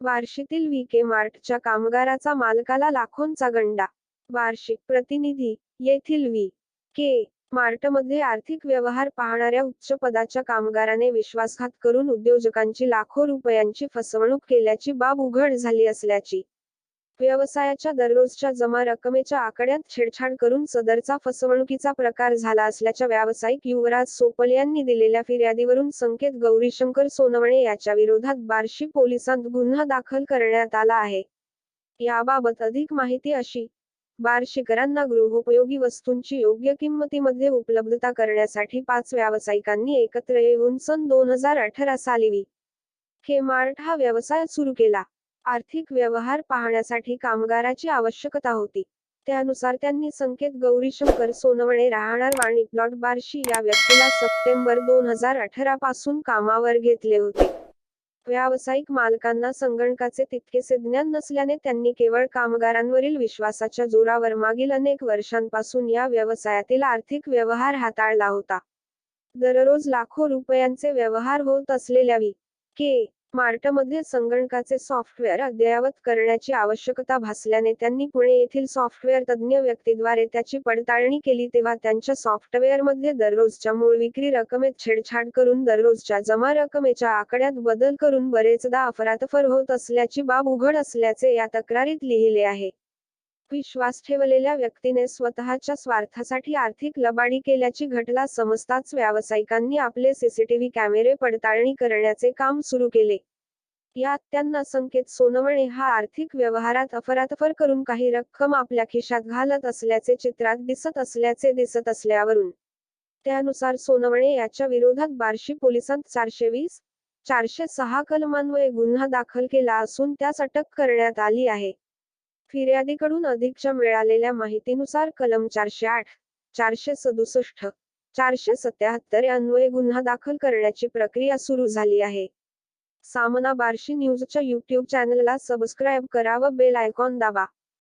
बार्शीतील के. मार्टच्या कामगाराचा मालकाला लाखोंचा गंडा. वार्षिक प्रतिनिधी येथील व्ही. के. मार्टमध्ये आर्थिक व्यवहार पाहणाऱ्या उच्च पदाच्या कामगाराने विश्वासघात करून उद्योजकांची लाखो रुपयांची फसवणूक केल्याची बाब उघड झाली असल्याची व्यवसायाच्या दररोजच्या जमा रकमेच्या आकड्यात छेडछाड करून सदरचा फसवणुकीचा प्रकार झाला असल्याच्या व्यावसायिक युवराज सोपल यांनी दिलेल्या फिर्यादीवरून संकेत गौरीशंकर सोनवणे याच्या विरोधात बार्शी पोलिसांत गुन्हा दाखल करण्यात आला आहे. याबाबत अधिक माहिती अशी बार्शीकरांना गृहोपयोगी वस्तूंची योग्य किंमतीमध्ये उपलब्धता करण्यासाठी पाच व्यावसायिकांनी एकत्र येऊन सन दोन हजार अठरा साली वी. के. मार्ट हा व्यवसाय सुरू केला. आर्थिक व्यवहार पाहण्यासाठी कामगाराची आवश्यकता होती. त्यानुसार त्यांनी संकेत गौरीशंकर सोनवणे राहणार वाणी प्लॉट बार्शी या व्यक्तीला सप्टेंबर दोन हजार अठरा पासून कामावर घेतले होते. व्यावसायिक मालकांना संगणकाचे तितकेसे ज्ञान नसल्याने त्यांनी केवळ कामगारांवरील विश्वासाच्या जोरावर मागील अनेक वर्षांपासून या व्यवसायातील आर्थिक व्यवहार हाताळला होता. दररोज लाखो रुपयांचे व्यवहार होत असलेल्या वी के. मार्टमध्ये संगणकाचे सॉफ्टवेअर अद्ययावत करण्याची आवश्यकता भासल्याने त्यांनी पुणे येथील सॉफ्टवेअर तज्ज्ञ व्यक्तीद्वारे त्याची पडताळणी केली तेव्हा त्यांच्या सॉफ्टवेअरमध्ये दररोजच्या मूळ विक्री रकमेत छेडछाड करून दररोजच्या जमा रकमेच्या आकड्यात बदल करून बरेचदा अफरातफर होत असल्याची बाब उघड असल्याचे या तक्रारीत लिहिले आहे. विश्वास ठेवलेल्या व्यक्तीने स्वतःच्या स्वार्थासाठी आर्थिक लबाडी केल्याची घटना समजताच व्यावसायिकांनी आपले सीसीटीव्ही कॅमेरे पडताळणी करण्याचे काम सुरू केले. यात त्यांना संकेत सोनवणे हा आर्थिक व्यवहारात अफरातफर करून काही रक्कम आपल्या खिशात घालत असल्याचे चित्रात दिसत असल्याचे दिसत असल्यावरून त्यानुसार सोनवणे याच्या विरोधात बार्शी पोलिसांत चारशे वीस चारशे सहा कलमांमुळे गुन्हा दाखल केला असून त्यास अटक करण्यात आली आहे. फिर्यादीकडून अधिकच्या मिळालेल्या माहितीनुसार कलम चारशे आठ चारशे सदुसष्ट चारशे सत्याहत्तर अन्वये गुन्हा दाखल करण्याची प्रक्रिया सुरू झाली आहे. सामना बार्शी न्यूजच्या यूट्यूब चॅनलला सबस्क्राईब करा व बेल आयकॉन दाबा.